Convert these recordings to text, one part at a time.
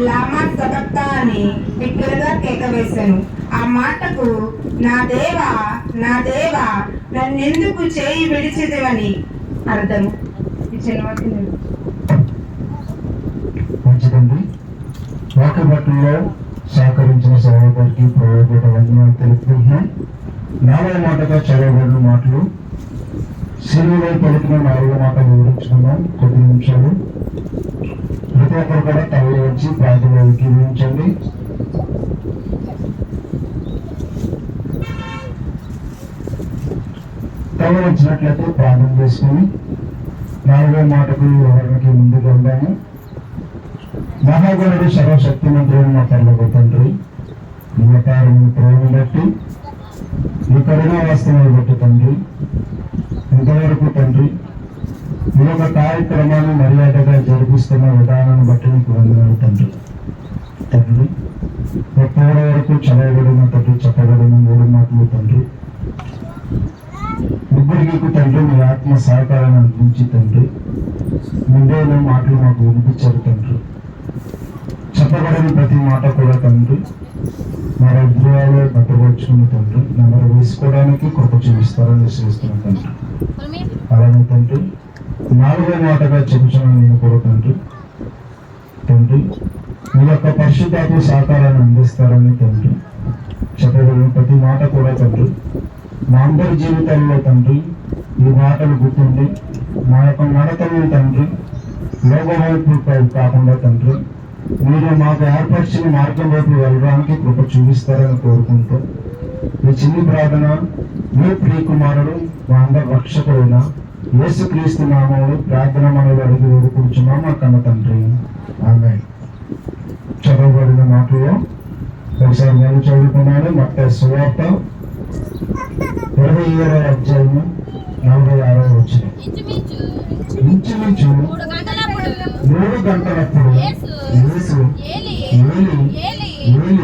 లామా సబక్తా అని బిగ్గరగా కేక వేశాను ఆ మాటకు నా దేవా నా దేవా నన్నెందుకు చేయి విడిచిదివని అర్థం మంచిదండి వాక్యపట్నంలో సహకరించిన సహోదరికి ప్రయోజన వందనాలు తెలుపుతున్నాం నాలుగు మాటగా చదవబడిన మాటలు సిలువలో పలుకున్న నాలుగో మాట వివరించుకుందాం. కొద్ది నిమిషాలు. ప్రతి ఒక్కరు కూడా తల వచ్చి ప్రార్థన వివరించండి తల వచ్చినట్లయితే ప్రార్థన చేసుకుని నాలుగో మాటకు వివరణకి ముందుకు వెళ్దాము. మహాగణుడు సర్వశక్తిమంతుడు మా తల్లి తండ్రి. మీ అపారం ప్రేమ బట్టి మీ కరుణా వాస్తవాలు బట్టి తండ్రి. ఇంతవరకు తండ్రి మీ యొక్క కార్యక్రమాన్ని మర్యాదగా జరిపిస్తున్న విధానాన్ని బట్టి మీకు వందనాలు తండ్రి. తండ్రి ఒక్కూర వరకు చదవగలిగిన తండ్రి చెప్పగలిగిన మూడు మాటలు తండ్రి. ముగ్గురికి తండ్రి మీ ఆత్మ సహకారాన్ని అందించి తండ్రి. ముందే మాటలు మాకు వినిపించారు తండ్రి. చెప్పబడిన ప్రతి మాట కూడా తండ్రి. మన హృదయాలు భద్రపరుచుకుని తండ్రి. నెంబర్ వేసుకోవడానికి కృప చూపిస్తారని విశ్వసిస్తున్నాం తండ్రి. అలానే తండ్రి నాలుగో మాటగా చెబుతున్నాను నేను కూడా తండ్రి. తండ్రి మీ యొక్క పరిశుద్ధాత్మ సహకారాన్ని అందిస్తారని తండ్రి. చెప్పబడిన ప్రతి మాట కూడా తండ్రి. మా అందరి జీవితాల్లో తండ్రి ఈ మాటలు గుర్తుండి మా యొక్క నడతలను తండ్రి లోకవైపు కాకుండా తండ్రి. మీరు మాకు ఏర్పరిచిన మార్గం వైపు వెళ్ళడానికి కృప చూపిస్తారని కోరుకుంటూ మీ చిన్ని ప్రార్థన మీ ప్రియకుమారుడు మా అందరి రక్షకుడైన యేసుక్రీస్తు నామంలో ప్రార్థన మనలో అడిగి వేడుకుంటున్నాం మా కన్న తండ్రి. ఆమె చదవబడిన మాటలో ఒకసారి నేను చదువుకున్నాను మొత్తం సువార్త. ఇరవై ఏడవ అధ్యాయము. నలభై ఆరవ వచ్చిన. ఇంచుమించు. మూడు గంటలప్పుడు. యేసు. ఏలి. ఏలి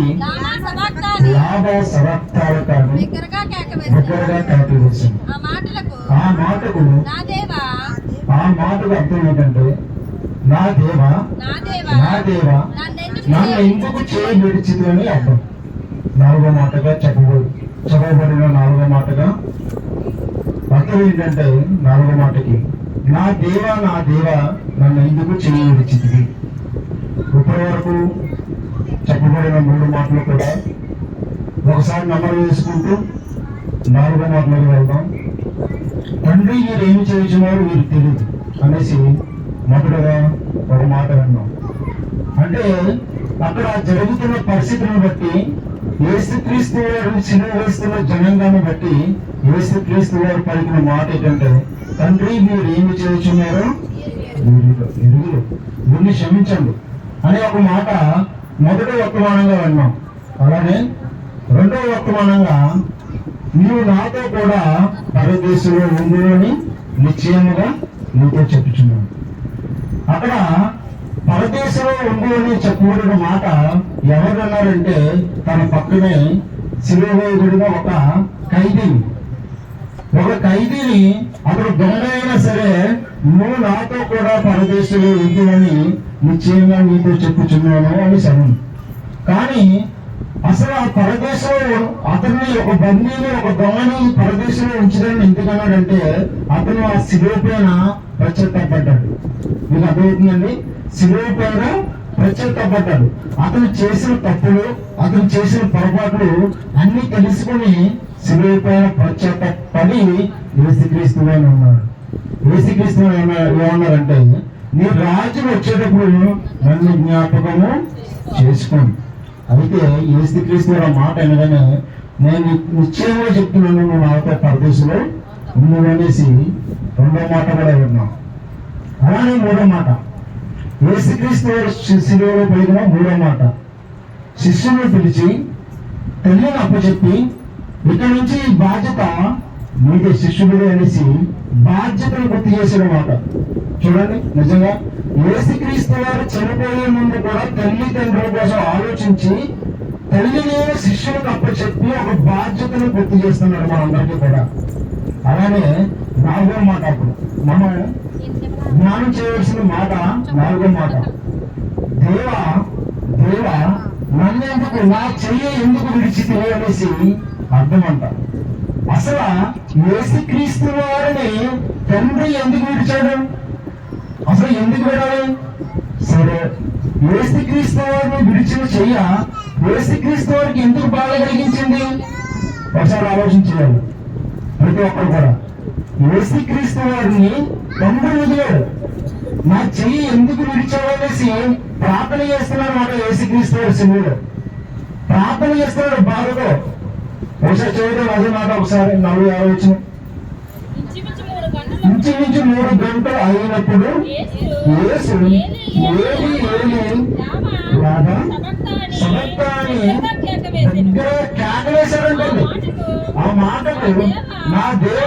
లాభ సవక్తాల వేశాడు. దగ్గరగా కాపీ వేసింది. ఆ మాటకు ఆ మాటకు అర్థం ఏంటంటే నా దేవ నా దేవా. నన్ను ఎందుకు చేయి విడిచిది అని అర్థం. నాలుగో మాటగా చెప్పబడి చెప్పబడిన నాలుగో మాటగా అర్థం ఏంటంటే నాలుగో మాటకి నా దేవ నా దేవ నన్ను ఎందుకు చేయవచ్చింది ఇప్పటి వరకు చెప్పబడిన మూడు మాటలు కూడా ఒకసారి నమోదు వేసుకుంటూ నాలుగో మాటలోకి వెళ్దాం. తండ్రి మీరు ఏమి చేయించినారు మీరు తెలియదు అనేసి మొదటగా ఒక మాట అన్నాం. అంటే అక్కడ జరుగుతున్న పరిస్థితులను బట్టి యేసుక్రీస్తు వారు చిన్న వేస్తున్న జనంగాన్ని బట్టి యేసుక్రీస్తు వారు పలికిన మాట ఏంటంటే తండ్రి మీరు ఏమి చేయుచున్నారో ఎరుగులు వీరిని క్షమించండి అనే ఒక మాట మొదటి వర్తమానంగా విన్నాం. అలానే రెండవ వర్తమానంగా నీవు నాతో కూడా పరదేశంలో ఉందని అని నిశ్చయముగా నీతో చెప్పుచున్నాను. అక్కడ పరదేశంలో ఉండు అని చెప్పబడిన మాట ఎవరన్నారంటే తన పక్కనే సిలువబడిన ఒక ఖైదీని ఒక ఖైదీని అతడు దొంగైనా అయినా సరే నువ్వు నాతో కూడా పరదేశంలో ఉంది అని నిశ్చయంగా నీతో చెప్పుచున్నాను అని సరే కానీ అసలు ఆ పరదేశంలో అతన్ని ఒక బందీని ఒక దొంగని పరదేశంలో ఉంచడం ఎందుకన్నాడంటే అతను ఆ శిలువ పైన ప్రత్యర్థపడ్డాడు మీకు అర్థమవుతుందండి? శిలువ పైన ప్రత్యేకపడ్డాడు అతను చేసిన తప్పులు అతను చేసిన పొరపాట్లు అన్ని తెలుసుకుని శిలువ పైన ప్రత్యర్థపడి యేసుక్రీస్తు ఉన్నాడు. యేసుక్రీస్తు ఏమన్నా- ఏమన్నారంటే నీ రాజులు వచ్చేటప్పుడు నన్ను జ్ఞాపకము చేసుకోండి అయితే ఏసుక్రీస్తు మాట అనగానే నేను నిశ్చయంగా చెప్తున్నాను నువ్వు నాతో పరదేశంలో నువ్వు అనేసి రెండో మాట కూడా విన్నావు అలానే మూడో మాట. యేసుక్రీస్తు వారు శి- శిలువలో పలికిన మూడో మాట శిష్యుని పిలిచి తల్లిని అప్పచెప్పి ఇక్కడ నుంచి ఈ బాధ్యత మీదే శిష్యుడిదే అనేసి బాధ్యతను గుర్తు చేసిన మాట చూడండి నిజంగా యేసుక్రీస్తు వారు చనిపోయే ముందు కూడా తల్లిదండ్రుల కోసం ఆలోచించి తల్లిని శిష్యులకు అప్పచెప్పి ఒక బాధ్యతను గుర్తు చేస్తున్నాడు మనందరికీ కూడా. అలానే నాలుగో మాట అప్పుడు. మనం జ్ఞానం చేయవలసిన మాట నాలుగో మాట. దేవ ఎందుకు నా చెయ్యి ఎందుకు విడిచితే అనేసి అర్థం అంట. అసలు యేసుక్రీస్తు వారిని తండ్రి ఎందుకు విడిచాడు? అసలు ఎందుకు విడాలి? సరే యేసుక్రీస్తు వారిని విడిచిన చెయ్య యేసుక్రీస్తు వారికి ఎందుకు బాధ కలిగించింది? ఒకసారి ఆలోచించాలి ప్రతి ఒక్కరు కూడా. యేసుక్రీస్తు వారిని తండ్రి నా చెయ్యి ఎందుకు విడిచావనేసి ప్రార్థన చేస్తున్నాడు మాట యేసుక్రీస్తు శివుడు ప్రార్థన చేస్తున్నాడు బాధతో ఒకసారి చదివితే అదే మాట ఒకసారి నలుగు యాభై వచ్చిన ఇంచుమించు మూడు గంటలు మూడు గంటలు అయినప్పుడు యేసు యేసు ఏలి రాధా సమర్థాన్ని దగ్గర కేకలేశాడంటండి ఆ మాటకు నా దేవ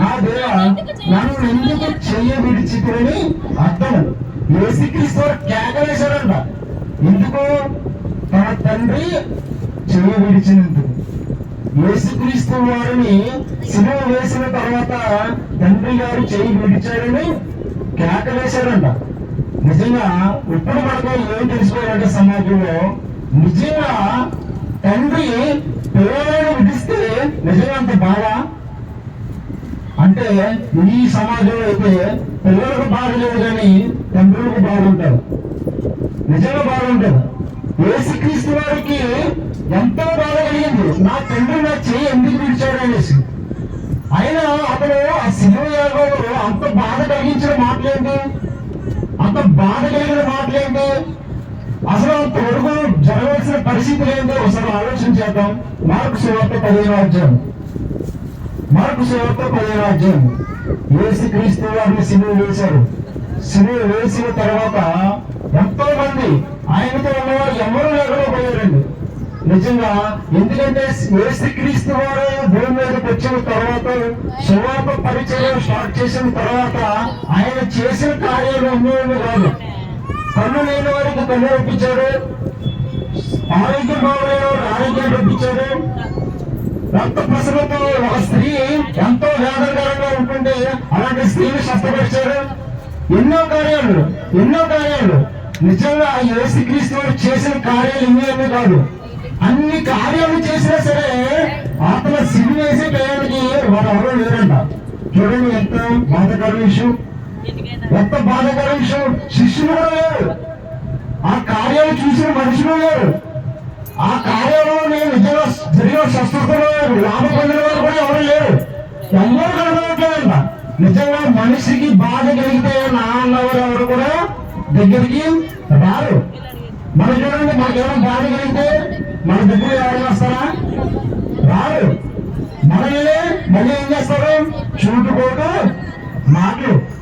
నా దేవ నన్ను ఎందుకు చెయ్య విడిచిపోయి అర్థం. యేసుక్రీస్తు వారు కేకలేశాడంట ఎందుకు? తన తండ్రి చెయ్య విడిచినందుకు. యేసుక్రీస్తు వారిని సిలువ వేసిన తర్వాత తండ్రి గారు చేయి విడిచాడని కేకలేశాడంట నిజంగా ఇప్పుడు మనకు ఏం తెలుసుకోవాలంటే సమాజంలో? నిజంగా తండ్రి పిల్లలను విడిస్తే నిజమంత బాగా? బాధ అంటే ఈ సమాజంలో అయితే పిల్లలకు బాధ లేదు కానీ తండ్రులకు బాగుంటారు నిజంగా బాగుంటారు ఏసుక్రీస్తు వారికి ఎంతో బాధ కలిగింది. నా తండ్రి నా చేయి ఎందుకు విడిచాడు అనేసి. అయినా అతను ఆ సినిమా అంత బాధ కలిగించిన మాటలేంటి? అంత బాధ కలిగిన మాటలేంటి? అసలు అంతవరకు జరగాల్సిన పరిస్థితులు ఏంటో ఒకసారి ఆలోచన చేద్దాం. మార్పు సువార్త పదిహేను అధ్యాయం. మార్కు సువార్త పదిహేను అధ్యాయం. యేసు క్రీస్తు వారిని సినిమా వేశారు. సినిమా వేసిన తర్వాత ఎంతో మంది ఆయనతో ఉన్నవారు ఎవరు లేకుండా పోయారండి నిజంగా ఎందుకంటే యేసు క్రీస్తు వారు భూమి మీదకి వచ్చిన తర్వాత సువార్త పరిచయం స్టార్ట్ చేసిన తర్వాత ఆయన చేసిన కార్యాలు ఉన్నాయని కాదు. కన్ను లేని వారికి కన్ను రప్పించాడు ఆరోగ్యం బాగలేని వారికి ఆరోగ్యం రప్పించాడు రక్త ప్రసవతో ఒక స్త్రీ ఎంతో వేదనకరంగా ఉంటుంటే అలాంటి స్త్రీని స్వస్థపరిచాడు ఎన్నో కార్యాలు ఎన్నో కార్యాలు. నిజంగా ఆ యేసుక్రీస్తు వారు చేసిన కార్యాలు ఇవన్నీ కాదు. అన్ని కార్యాలు చేసినా సరే ఆత్మ సిరి వేసే టయానికి వారు ఎవరో లేరంట. చూడండి ఎంత బాధకర విషయం. ఎంత బాధకర విషయం? శిష్యులు కూడా లేరు. ఆ కార్యాలు చూసిన మనుషులు లేరు. ఆ కార్యంలో నేను నిజంగా జరిగిన స్వస్థతలో లాభ పొందిన వారు కూడా ఎవరు లేరు. ఎవరు కనబడట్లేదంట. నిజంగా మనిషికి బాధ కలిగితే నా అన్నవారు ఎవరు కూడా దగ్గరికి రారు. మన చూడండి మనకి ఏమైనా బాధ కలిగితే మన దగ్గర ఎవరు వస్తారా? రారు. మనల్ని మళ్ళీ ఏం చేస్తారు? చూటుకోటు మాటలు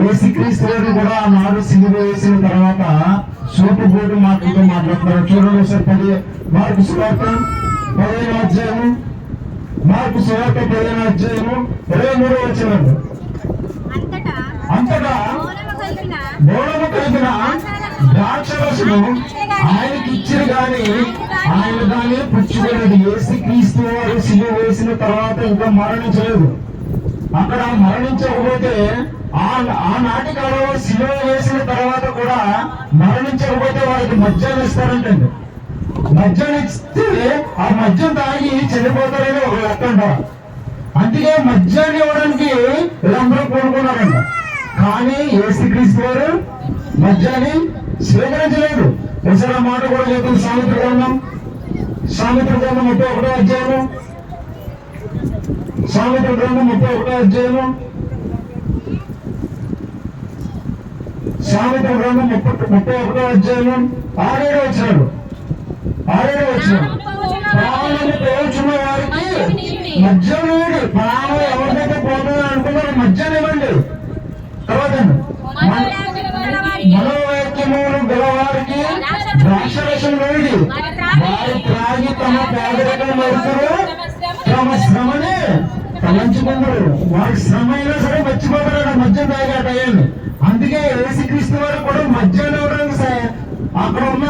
కూడా ఆనాడు సిలువ వేసిన తర్వాత సూటు బోటు మాటలతో మాట్లాడుతున్నారు చూడండి ఒకసారి పది మార్పు సువార్త పదిహేను అధ్యాయము మార్పు సువార్త పదిహేను అధ్యాయము ఇరవై మూడు వచ్చినాడు అంతటా అంతటా మౌనము కలిగిన ఆయనకి ఇచ్చిన గాని ఆయన దాన్ని పుచ్చుకోలేదు యేసుక్రీస్తు వారు సిలువ వేసిన తర్వాత ఇంకా మరణించలేదు. అక్కడ మరణించకపోతే ఆనాటి కాలంలో శిలువ వేసిన తర్వాత కూడా మరణించకపోతే వాళ్ళకి మద్యం ఇస్తారంటండి. మద్యం ఇస్తే ఆ మద్యం తాగి చనిపోతారని ఒక లెక్క అంటారు అందుకే మద్యాన్ని ఇవ్వడానికి వీళ్ళందరూ కోరుకున్నారంట కానీ యేసుక్రీస్తు వారు మద్యాన్ని స్వీకరించలేదు. ఇసర మాట కూడా లేదు సామిత్ర గ్రంథం. సామిత్ర గ్రంథం ముప్పై ఒకటో అధ్యాయము. సామెత గ్రంథం ముప్పై ఒకటో అధ్యాయము. సామెత గ్రంథం ముప్పై ముప్పై ఒకటో అధ్యాయం ఆరేడో వచ్చినాడు ఆరేడో వచ్చినాడు ప్రాణము పోల్చున్న వారికి మధ్య నీడి ప్రాణం ఎవరికైతే పోతుందని అనుకున్నారు మధ్యం ఇవ్వండి. తర్వాత మనోవాక్యములు గలవారికి ద్రాక్షరసం వేడి వారు త్రాగి తమ పేదరికం మరుతురు తమ శ్రమని తలంచుకుంటారు వారి సమయంలో సరే మర్చిపోతారు మద్యం తాగే ఆ టయాన్ని అందుకే యేసుక్రీస్తు వారు కూడా మద్యాన్ని ఇవ్వడానికి స- అక్కడ ఉన్న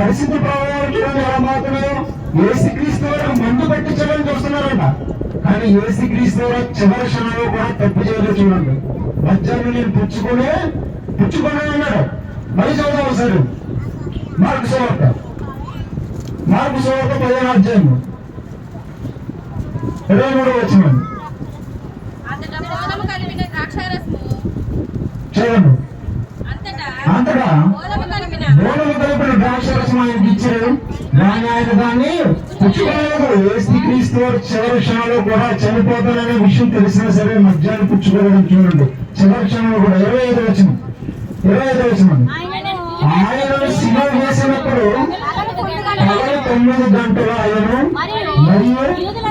పరిస్థితి ప్రభావాలు చూడండి ఎలా మారుతున్నాయో. యేసుక్రీస్తు వారు మందు పట్టించాలని చూస్తున్నారంట. కానీ యేసుక్రీస్తు వారు చివరి క్షణంలో కూడా తప్పు చేయలేదు చూడండి. మద్యాన్ని నేను పుచ్చుకొని పుచ్చుకొని అన్నాడు. మరి చదువు ఒకసారి. మార్పు సువార్త. మార్పు సువార్త పదిహేను అధ్యాయము. ఇరవై మూడు ద్రాక్షారసము. చూడండి అంతటా బోధము కలిపిన ద్రాక్షరసం ఆయనకి ఇచ్చారు. ఆయన దాన్ని పుచ్చుకోలేదు. యేసుక్రీస్తు వారు చివరి క్షణంలో కూడా చనిపోతాననే విషయం తెలిసినా సరే మధ్యాహ్నం పుచ్చుకోవడం చూడండి. చివరి క్షణంలో కూడా ఇరవై ఐదు వచ్చిన ఇరవై ఐదు వచ్చిన ఆయనను సినిమా వేసినప్పుడు పగలు తొమ్మిది గంటల ఆయనను మరియు మరియు యూదుల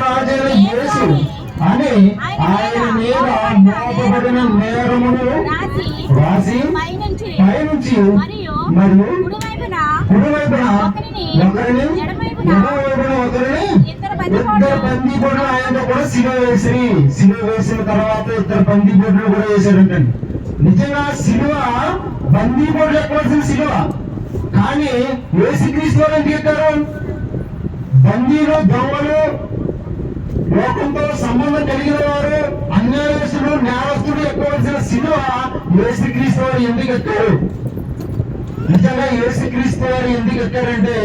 రాజైన యేసు అని ఆయన మీద మోపబడిన నేరమును రాసి రాసి పైనుంచి మరియు కుడివైపున ఒకరిని ఒకరిని ఎడమవైపున ఒకరిని ఇద్దరు ఇద్దరు ఆయన కూడా సిలువ వేసి సిలువ వేసిన తర్వాత ఇద్దరు బందీ కూడా వేశారంటండి నిజంగా సిలువ బందీ బొడ్లు ఎక్కవలసిన సిలువ. కానీ యేసుక్రీస్తు వారు ఎందుకు బందీలు దొంగలు లోకంతో సంబంధం కలిగిన వారు అన్యాయస్తుడు నేరస్తుడు ఎక్కవలసిన సిలువ యేసుక్రీస్తు వారు ఎందుకు ఎక్కారు నిజంగా క్రీస్తు వారు ఎందుకు ఎక్కారంటే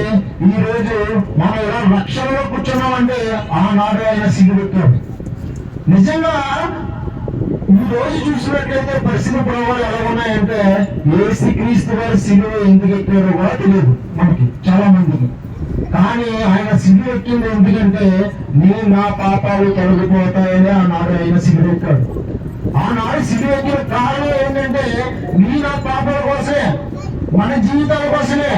ఈ రోజు మనం ఇలా రక్షణలో కూర్చున్నామంటే ఆనాడు ఆయన సిగ్గు నిజంగా ఈ రోజు చూసినట్లయితే పరిస్థితి ప్రభావాలు ఎలా ఉన్నాయంటే యేసుక్రీస్తు వారి సిలువ ఎందుకు ఎక్కారో కూడా తెలియదు మనకి చాలా మందికి. కానీ ఆయన సిలువ ఎక్కింది ఎందుకంటే నీ నా పాపాలు తొలగిపోతాయని ఆనాడు ఆయన సిలువ ఎక్కాడు. ఆనాడు సిలువ ఎక్కిన కారణం ఏంటంటే నీ నా పాపాల కోసమే మన జీవితాల కోసమే.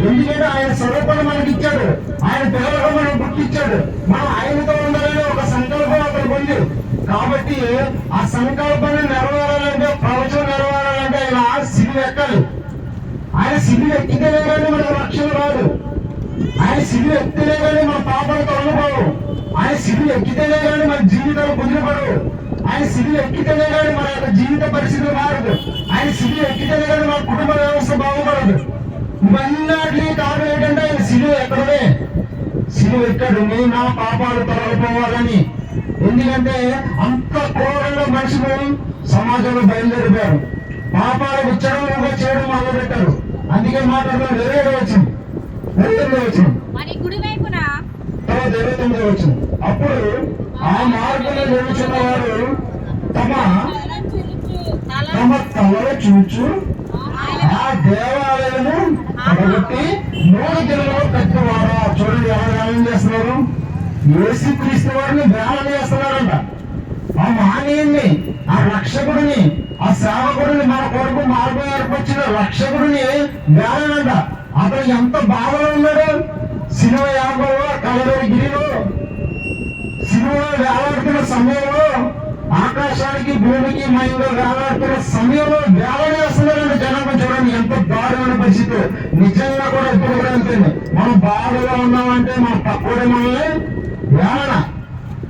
ఎందుకంటే ఆయన స్వరూపాన్ని మనకి ఇచ్చాడు. ఆయన పిల్లలుగా మనం పుట్టించాడు మనం ఆయనతో ఉండాలని ఒక సంకల్పం అక్కడ పొందాడు కాబట్టి ఆ సంకల్పాన్ని నెరవేరాలంటే ప్రవచనం నెరవేరాలంటే ఆయన సిలువ ఎక్కాలి ఆయన సిలువ ఎక్కితేనే కానీ మనకు రక్షణ రాదు. ఆయన సిలువ ఎక్కితేనే కానీ మన పాపలు తొలగిపోవు. ఆయన సిలువ ఎక్కితేనే కానీ మన జీవితాలు కుదిరిపడవు. ఆయన సిలువ ఎక్కితేనే కానీ మన యొక్క జీవిత పరిస్థితులు మారదు. ఆయన సిలువ ఎక్కితేనే కానీ మన కుటుంబ వ్యవస్థ బాగుపడదు. ఇవన్నీ కారణం ఏంటంటే ఆయన సిలువ ఎక్కడమే. సిలువ ఎక్కడు నీ నా పాపాలు తొలగిపోవాలని. ఎందుకంటే అంత క్రూరంగా మనుషులు సమాజంలో బయలుదేరిపోయారు పాపాలు విచ్చడంగా చేయడం మొదలు పెట్టారు అందుకే మాట్లాడడం వేరే వచ్చింది. వేరే వచ్చింది. తర్వాత ఇరవై తొమ్మిది వచ్చింది. అప్పుడు ఆ మార్గంలో నిలుచున్న వారు తమ తమ తలలో చూచు ఆ దేవాలయము కాబట్టి మూడు దినములు కట్టువారా చూడండి ఎవరు ఏం చేస్తున్నారు. యేసుక్రీస్తు వారిని వేలం చేస్తున్నారంట ఆ మానవుడిని ఆ రక్షకుడిని ఆ సేవకుడిని మన కొరకు మార్గం ఏర్పరిచిన రక్షకుడిని వేలనంట అతను ఎంత బాధలో ఉన్నాడు? సినిమా యాభలో కలవరి గిరిలో సినిమా వేలాడుతున్న సమయంలో ఆకాశానికి భూమికి మైంలో వేలాడుతున్న సమయంలో వేల వేస్తున్నారండి జనాభా చూడండి. ఎంత దారుణమైన పరిస్థితి. నిజంగా కూడా ఎప్పుడు కూడా అంతే మనం బాధలో ఉన్నామంటే మన తక్కువ మనల్ని వేలన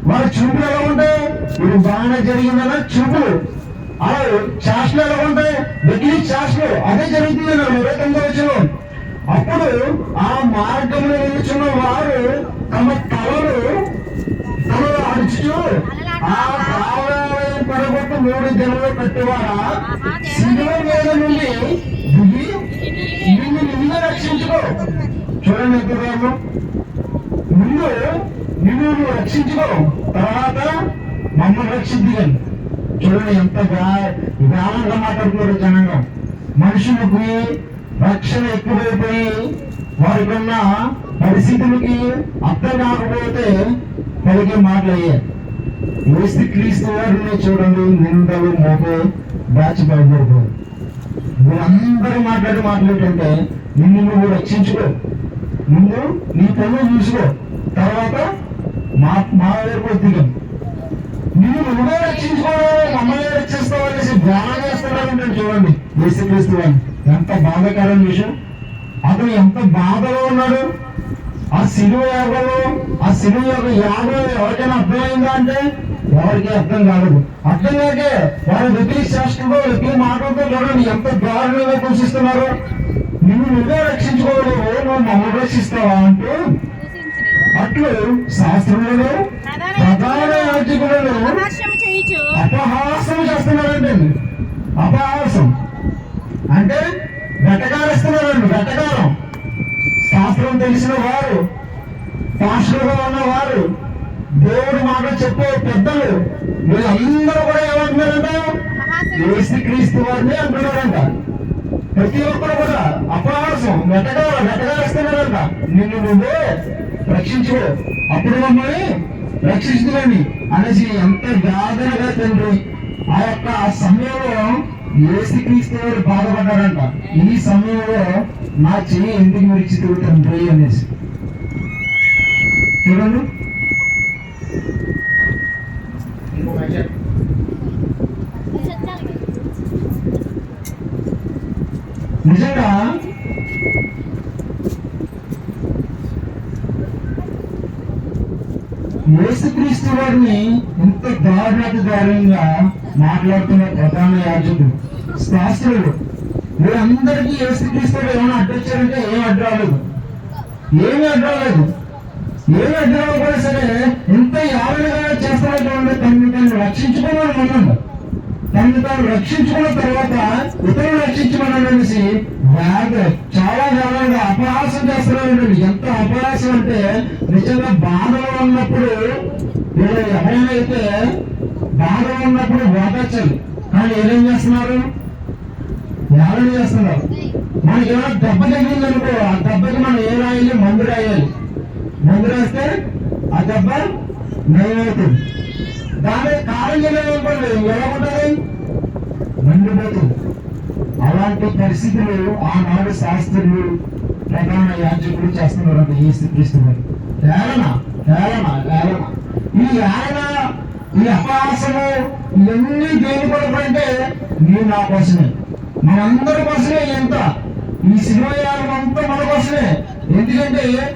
వారి చూపులు ఎలా ఉంటాయి? ఇది బాగానే జరిగిందన్న చూపులు. అలా శాస్త్రాలు ఎలా ఉంటాయి? దగ్గర శాస్త్రం అదే జరుగుతుందన్న ఇరవై తొమ్మిది వచ్చిన అప్పుడు ఆ మార్గంలో నిలుచున్న వారు తమ తలలు తలలు అడుచు ఆ కావాలని పడగొట్టు మూడు దినలు పెట్టేవారా? శిలువ మీద నుండి దిగి నిన్ను నిన్ను రక్షించుకో. చూడండి ఎంత ముందు నిన్ను రక్షించుకో. తర్వాత మమ్మల్ని రక్షిద్దిగండి చూడండి ఎంత గా- మాట్లాడుతున్నారు జనంగం. మనుషులకి రక్షణ ఎక్కువైపోయి వారికి ఉన్న పరిస్థితులకి అర్థం కాకపోతే పలికే మాటలు అయ్యాయి క్రీస్తు వారిని చూడండి నిందలు మోపే బ్యాచ్ బయలుదేరిపోయి వీళ్ళందరూ మాట్లాడి మాట్లాడుతుంటే నిన్ను నువ్వు రక్షించుకో. ముందు నీ పనులు చూసుకో తర్వాత మా మా వైపు దిగం. నిన్ను నువ్వే రక్షించుకోవాలి మమ్మల్ని రక్షిస్తావు అనేసి ధ్యానం నేను చూడండి యేసుక్రీస్తు వాళ్ళు ఎంత బాధాకరమైన విషయం. అతను ఎంత బాధలో ఉన్నాడు. ఆ సిలువ యాగలో ఆ సిలువ యొక్క యాగం ఎవరికైనా అర్థమైందా అంటే ఎవరికి అర్థం కాలేదు. అర్థం కాకే వారి వ్యక్తి శాస్త్రంలో వ్యక్తి మాటలతో చూడండి ఎంత దారుణంగా పోషిస్తున్నారు. నిన్ను నువ్వే రక్షించుకోవాలి నువ్వు మమ్మల్ని రక్షిస్తావా అంటూ అట్లు శాస్త్రంలో ప్రధాన యాజకులను అపహాసం చేస్తున్నారండి అపహాసం అంటే వెటకారిస్తున్నారండి వెటకారం. శాస్త్ర శాస్త్రం తెలిసిన వారు పాస్టర్గా ఉన్నవారు దేవుడి మాట చెప్పే పెద్దలు వీళ్ళందరూ కూడా ఏమంటున్నారంట ఏసు క్రీస్తు వారిని అంటున్నారంట. ప్రతి ఒక్కరు కూడా అపహాసం వెటగా వెటగారుస్తున్నారంట నిన్ను నువ్వే రక్షించడు. అప్పుడు మమ్మల్ని రక్షించుదని అనేసి ఎంత గాదనగా తండ్రి ఆ యొక్క ఆ సమయంలో ఏసుక్రీస్తు వారు బాధపడ్డారంట. ఈ సమయంలో నా చెయ్యి ఎందుకు విడిచితు తండ్రి అనేసి. చూడండి. నిజంగా గారిని వారిని ఇంత దారుణాతి దారుణంగా మాట్లాడుతున్న ప్రధాన యాజకుడు శాస్త్రులు వీరందరికీ యేసుక్రీస్తు వారు ఏమైనా అడ్డొచ్చారంటే ఏం అడ్డరాలేదు. ఏమి అడ్డరాలేదు. ఏమి అడ్డరాలు కూడా సరే ఇంత యావలుగా చేస్తున్నటువంటి తనని తను రక్షించుకోవాలని అన్నాడు తనని తాను రక్షించుకున్న తర్వాత ఇతరులు రక్షించమని అనేసి వేగ చాలా కాలంగా అపహాసం చేస్తున్నాడు ఎంత అపహాసం అంటే నిజంగా బాధలో ఉన్నప్పుడు వీళ్ళు ఎవరైనా అయితే ఉన్నప్పుడు ఓదార్చాలి కానీ ఏం చేస్తున్నారు? ఎవరైనా చేస్తున్నారు. మనకి ఏమైనా దెబ్బ తగ్గింది అనుకో ఆ దెబ్బకి మనం ఏ రాయాలి? మందు రాయాలి. మందు రాస్తే ఆ దెబ్బ నయమవుతుంది. దాని కాలం చేయలేమనుకోండి ఎలా ఉంటుంది? మండిపోతుంది అలాంటి పరిస్థితులు ఆనాడు శాస్త్రులు ప్రధాన యాజకులు చేస్తున్నారు అంటే ఈ శ్రీకృష్ణుడు హేళన హేళన హేళన ఈ ఆయన ఈ అపహాసము ఇవన్నీ దేని కొరకు అంటే నీ నా కోసమే. మనందరి కోసమే ఎంత ఈ శివయాగం అంతా మన కోసమే. ఎందుకంటే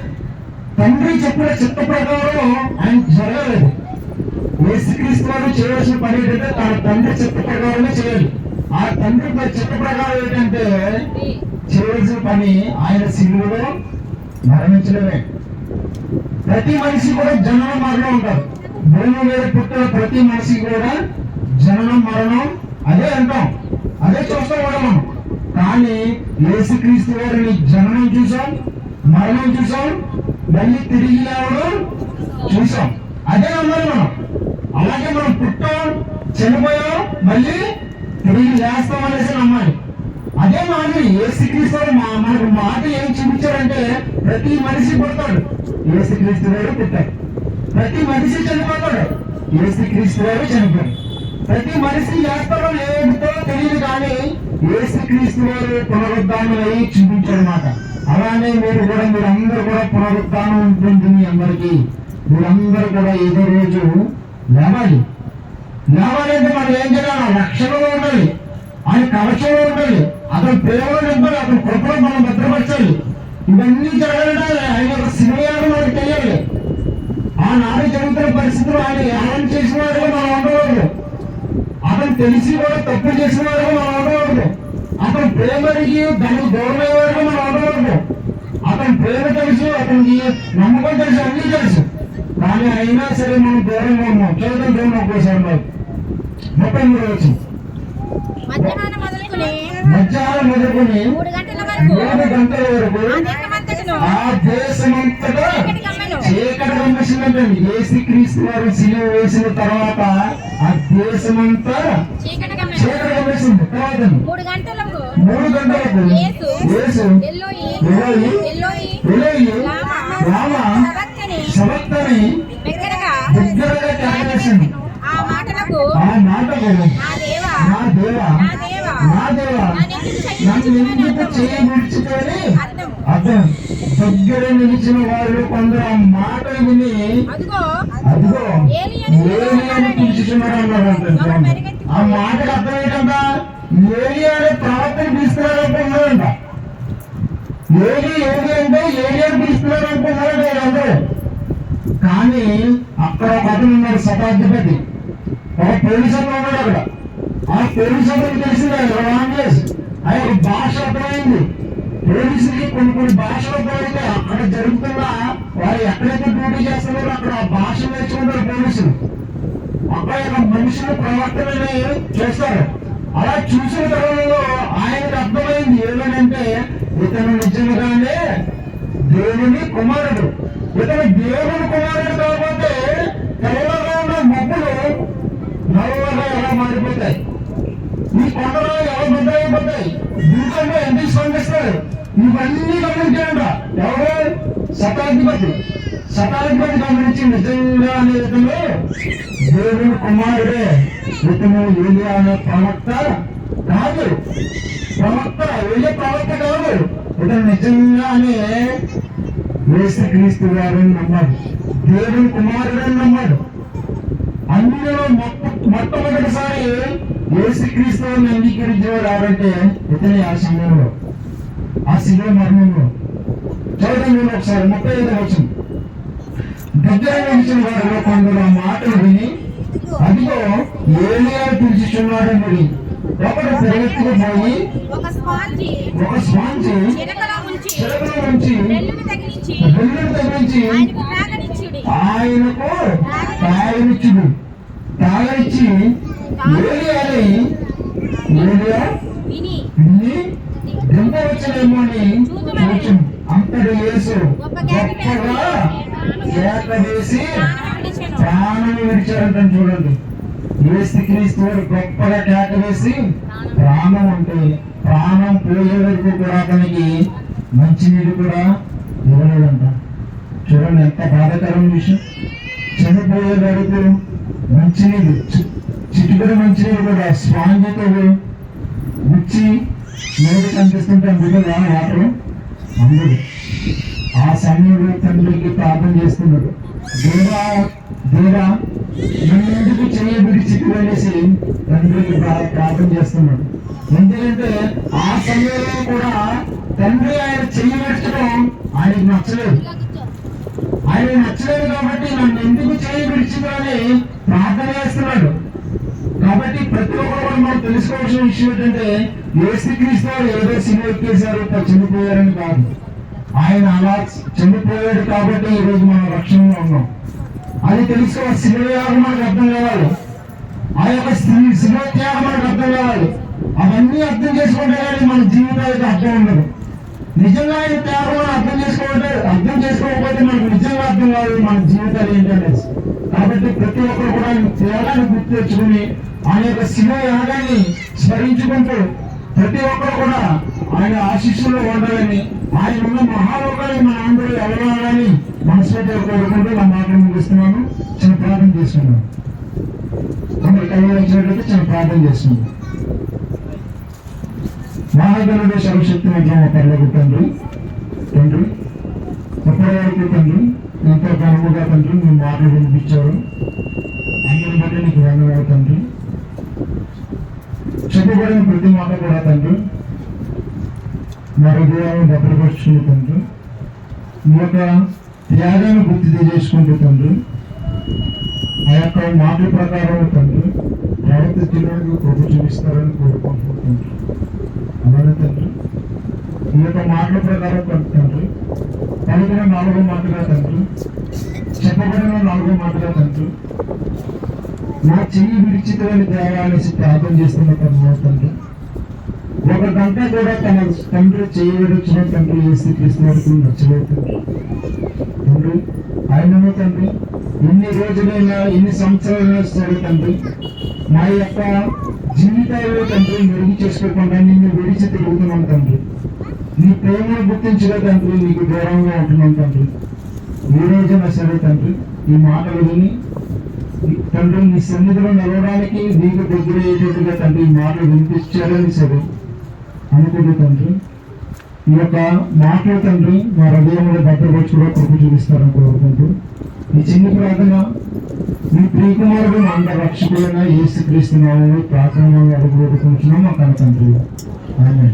తండ్రి చెప్పిన చిత్త ప్రకారం ఆయన జరగలేదు. యేసుక్రీస్తు వారు చేయవలసిన పని ఏంటంటే తన తండ్రి చిత్త ప్రకారమే చేయాలి. ఆ తండ్రి చిత్త ప్రకారం ఏంటంటే చేయవలసిన పని ఆయన సిలువలో మరణించడమే. ప్రతి మనిషి కూడా జననం మరణం ఉంటారు. భూమి మీద పుట్టిన ప్రతి మనిషి కూడా జననం మరణం అదే అంటాం. అదే చూస్తాం కూడా మనం. కానీ యేసుక్రీస్తు వారిని జననం చూసాం మరణం చూసాం మళ్ళీ తిరిగి లేవడం చూసాం. అదే నమ్మాలి మనం. అలాగే మనం పుట్టాం చనిపోయాం మళ్ళీ తిరిగి లేస్తాం అనేసి నమ్మాలి. అదే మాదిరి ఏసుక్రీస్తు మా మనకు మాట ఏం చూపించారంటే ప్రతి మనిషి పుడతాడు. ఏసుక్రీస్తు వారు పుట్టాడు ప్రతి మనిషి చనిపోతాడు. ఏసుక్రీస్తు వారు చనిపోయాడు ప్రతి మనిషి చేస్తారో లేదో తెలియదు కానీ ఏసుక్రీస్తు వారు పునరుద్ధానం అయి చూపించాడు మాట. అలానే మీరు కూడా మీరందరూ కూడా పునరుద్ధానం ఉంటుంది మీ అందరికీ. మీరందరూ కూడా ఏదో రోజు లేవాలి. లేవాలంటే మనం ఏం చేయాలి? రక్షణలో ఉండాలి. ఆయన కవచంలో ఉండాలి. అతను ప్రేమలో నింపాలి అతని కృపలో మనం భద్రపరచాలి. ఇవన్నీ జరగాలంటే ఆయన ఒక సినిమాలు మనకు తెలియాలి ఆనాడు జరుగుతున్న పరిస్థితులు ఆయన యానం చేసిన వాడుగా మనం ఉండకూడదు. అతను తెలిసి కూడా తప్పు చేసిన వాడుగా మనం ఉండకూడదు. అతను ప్రేమకి దానికి దూరం అయ్యేవాడుగా మనం ఉండకూడదు. అతని ప్రేమ తెలుసు అతనికి నమ్మకం తెలుసు అన్నీ తెలుసు. కానీ అయినా సరే మనం దూరంగా ఉన్నాం. కేవలం దూరం ఒక్కోసారి ముప్పై మూడు వచ్చింది. మధ్యాహ్నం మొదలుకుని మధ్యాహ్నం మొదలుకొని మూడు గంటల వరకు మూడు గంటల వరకు ఆ దేశమంతటను ఆ దేశమంతటా చీకటి కమ్మెను. చీకటి కమ్మేసిందంటే ఏసు క్రీస్తు వారు సిలువ వేసిన తర్వాత ఆ దేశమంతా చీకటి కమ్మేసింది తర్వాత మూడు గంటలకు మూడు గంటలకు యేసు ఎల్లోయి ఎల్లోయి రామ దగ్గరగా ఆ మాటలకు ఆ మాటకు నా దేవా నా దేవా నన్ను ఎందుకు అర్థము. అర్థం దగ్గర నిలిచిన వారు కొందరు ఆ మాట విని అదిగో అదిగో ఏలియను ఏలియాని పిలుచుతున్నారు అన్నారు ఆ మాటకు అర్థం ఏంటంట ఏలియాని ప్రవర్తన పిలుస్తున్నారు అనుకున్నారంట ఏలి ఏలి అంటే ఏలియాని పిలుస్తున్నారు అనుకున్నారంట అందరూ కానీ అక్కడ ఒక అతను ఉన్నాడు శతాధిపతి ఒక పోలీసు ఉన్నాడు అక్కడ ఆ పోలీసులకు అతనికి తెలిసింది ఆయన భాష అర్థమైంది పోలీసులకి కొన్ని కొన్ని భాషలు అర్థమైతే అక్కడ జరుగుతున్న వారు ఎక్కడైతే డ్యూటీ చేస్తున్నారో అక్కడ ఆ భాష నేర్చుకుంటారు పోలీసులు. అక్కడ మనుషుల ప్రవర్తనని చేస్తారు. అలా చూసిన తరుణంలో ఆయనకు అర్థమైంది ఏమనంటే ఇతను నిజంగానే దేవుని కుమారుడు. ఇతను దేవుని కుమారుడు కాకపోతే తెల్లగా ఉన్న మబ్బులు నల్లగా ఎలా మారిపోతాయి? ఈ కొండలో ఎలా పడ్డాయి భూకంలో ఎందుకు స్పందిస్తారు ఇవన్నీ గమనించాడ ఎవరు? శతాధిపతి శతాధిపతి గమనించి నిజంగా అనే ఇతను దేవుని కుమారుడే. ఇతను ఏలియా అనే ప్రవక్త కాదు. ప్రవక్త ఏలియా ప్రవక్త కాదు. ఇతను నిజంగానే యేసుక్రీస్తు గారిని నమ్మాడు. దేవుని కుమారుడని నమ్మాడు. అందులో మొట్ట మొట్టమొదటిసారి యేసుక్రీస్తువుని అంగీకరించేవాడు ఎవరంటే ఇతని ఆ సమయంలో ఆ శిలువ మరణంలో చదువుతాను ఒకసారి ముప్పై ఐదు వచ్చింది దగ్గర నిలిచిన వారిలో కొందరు ఆ మాటలు విని అదిగో ఏలియా పిలిచిస్తున్నాడని ఒకడు పరిగెత్తుకుపోయి ఒక స్పాంజి ఒక స్వాంచి చిరకలో ఉంచి వెల్లుని తగిలించి ఆయనకు తాగనిచ్చుడు తాగనిచ్చి దింపవచ్చునేమో అని అంతటి యేసు గొప్పగా వేసి ప్రాణం చూడండి యేసు క్రీస్తు గొప్పగా కేక వేసి ప్రాణం అంటే ప్రాణం పోయే వరకు కూడా అతనికి మంచినీళ్ళు కూడా ఇవ్వలేదంట చూడండి ఎంత బాధాకరమైన విషయం. చనిపోయే వరకు నీరు చి- నుంచి మంచినీళ్ళు కూడా స్పాంజితో గుచ్చి నోటి కనిపిస్తుంటే అందులో రాని వాటర్ అందరు. ఆ సమయంలో తండ్రికి ప్రార్థన చేస్తున్నాడు. దేవా దేవా నన్నెందుకు చేయబడి చిక్కువనేసి తండ్రికి ప్రార్థన చేస్తున్నాడు. ఎందుకంటే ఆ సమయంలో కూడా తండ్రి ఆయన చెయ్యి ఆయనకు నచ్చలేదు. ఆయన నచ్చలేదు కాబట్టి నన్ను ఎందుకు చేయి అని ప్రార్థన చేస్తున్నాడు. కాబట్టి ప్రతి ఒక్కరు మనం తెలుసుకోవాల్సిన విషయం ఏంటంటే ఏసుక్రీస్తు వారు ఏదో సినిమా ఎక్కేశారు చనిపోయారని కాదు. ఆయన అలా చనిపోయాడు కాబట్టి ఈ రోజు మనం రక్షణలో ఉన్నాం. అది తెలుసుకోవాలి సినిమా యాగం మనకు అర్థం కావాలి. ఆ యొక్క సినిమా త్యాగం మనకు అర్థం కావాలి. అవన్నీ అర్థం చేసుకుంటే కానీ మన జీవితానికి అర్థం ఉండదు. నిజంగా ఆయన త్యాగం అర్థం చేసుకోవాలి అర్థం చేసుకోకపోతే మనకు నిజంగా అర్థం కాదు మన జీవితాలు ఏంటనేది కాబట్టి ప్రతి ఒక్కరు కూడా ఈ త్యాగాన్ని గుర్తు తెచ్చుకుని ఆయన యొక్క శివ యాగాన్ని స్మరించుకుంటూ ప్రతి ఒక్కరు కూడా ఆయన ఆశీస్సులో ఉండాలని ఆయన ఉన్న మహాలోకాన్ని మన అందరూ ఎవరాలని మనస్ఫూర్తిగా కోరుకుంటూ నా మాటలు ముగిస్తున్నాను. చిన్న ప్రార్థన చేస్తున్నాను అందరు కళ్ళు వచ్చినట్లయితే చిన్న ప్రార్థన చేస్తున్నాను మహాగణుడు సర్వశక్తి మధ్య పర్లకు తండ్రి తండ్రి ఇప్పటి వరకు తండ్రి ఎంతో ఘనముగా తండ్రి మీ మాటలు వినిపించారు. అందరి బట్టి నీకు వందనాలు తండ్రి. చెప్పబడిన ప్రతి మాట కూడా తండ్రి. మా హృదయాలను భద్రపరుచుకుని తండ్రి. మీ యొక్క త్యాగాన్ని గుర్తు తెలియజేసుకుంటూ తండ్రి. ఆ యొక్క మాటల ప్రకారం తండ్రి ప్రవర్తించడానికి కృప చూపిస్తారని కోరుకుంటున్నాను తండ్రి. అలానే తండ్రి. ఈ యొక్క మాటల ప్రకారం తండ్రి పలికిన నాలుగో మాటగా తండ్రి చెప్పబడిన నాలుగో మాటగా తండ్రి నా చెయ్యి విడిచితమైన దేవాలనేసి ప్రార్థన చేస్తున్న తన తండ్రి ఒక గంట కూడా తన తండ్రి చెయ్యి విడిచిన తండ్రి చేసి క్రీస్తు నచ్చలేదు తండ్రి తండ్రి ఆయనను తండ్రి ఎన్ని రోజులైనా ఎన్ని సంవత్సరాలైనా సరే తండ్రి మా యొక్క జీవితాల్లో తండ్రి మెరుగు చేసుకోకుండా నిన్ను విడిచి తిరుగుతున్నాం తండ్రి. నీ ప్రేమను గుర్తించగా తండ్రి నీకు దూరంగా ఉంటున్నాం తండ్రి. ఈ రోజున సరే తండ్రి ఈ మాటలు విని తండ్రి నీ సన్నిధిలో నిలవడానికి నీకు దగ్గర అయ్యేటట్టుగా తండ్రి ఈ మాటలు వినిపించాలని సరే అనుకుంది తండ్రి. ఈ యొక్క మాటలు తండ్రి మా హృదయంలో భద్రపరచుగా కృప చూపిస్తారని కోరుకుంటూ ఈ చిన్న ప్రార్థన మీ ప్రియకుమారుడు మా రక్షకులైన యేసు క్రీస్తు ప్రార్థన అడుగు పెట్టుకుంటున్నాం మా కన్న తండ్రి. ఆమె